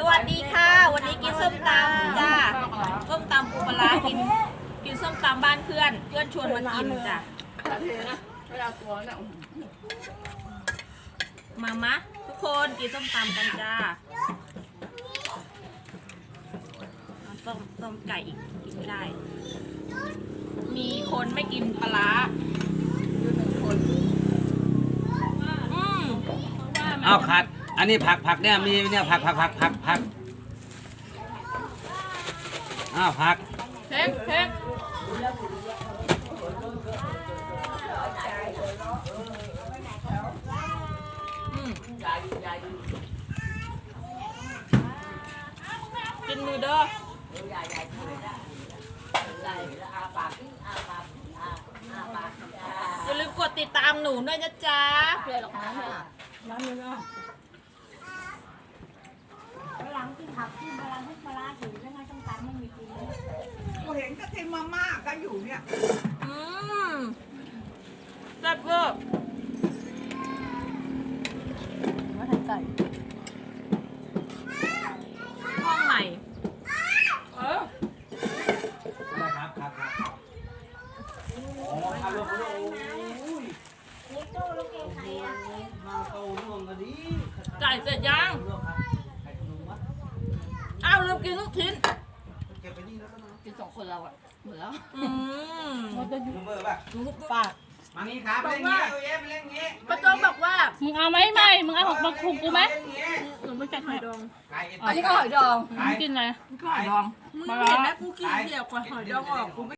สวัสดีค่ะ วันนี้กินส้มตำจ้าส้มตำปูปลาร้ากินกินส้มตำบ้านเพื่อน เพื่อนชวนมากินจ้ะเวลาตัวเนี่ยมามะทุกคนกินส้มตำกันจ้าเอาต้มต้มไก่อีกกินไม่ได้ มีคนไม่กินปลาร้าอืมอ้าวขัด อันนี้ผักผักเนี่ยมีเนี่ยผักผักผักผักผักอ้าวผักเพ็กเพ็กอืมกินมือเด้ออย่าลืมกดติดตามหนูด้วยนะจ๊ะเพื่อนหรอกนะเนี่ยหลังที่ ผักที่ปลาร้าที่ปลาร้าถึงแล้วไงต้องการไม่มีกินเลยกูเห็นก็ทิมมาม่าก็อยู่เนี่ยอืมแซ่บเวอร์ว่าทานไก่ห้องใหม่อะไรครับครับครับโอ้ครับลูกลูกโอ้ยเล็กโจ้ลูกเองใครอะมาโตร่วงกันดีไก่เสร็จยังลูกครับไข่ขนมวะ อ้าวลืม กินลูกชิ้นเก็บไปนี่แล้วก็นะกินสองคนเราอะหมดแล้วอืมนุ่มเบอร์ป่ะปากมางี้ครับเล่นงี้เอาเย้มาเล่นงี้ป้าโจงบอกว่ามึงเอาไหมไม่มึงเอาของมาคุมกูไหมเล่นงี้หนูไม่จัดหอยดองไก่อันนี้ก็หอยดองไก่กินอะไรหอยดองมึงเห็นไหมกูกินเดียวกว่าหอยดองออกกูไม่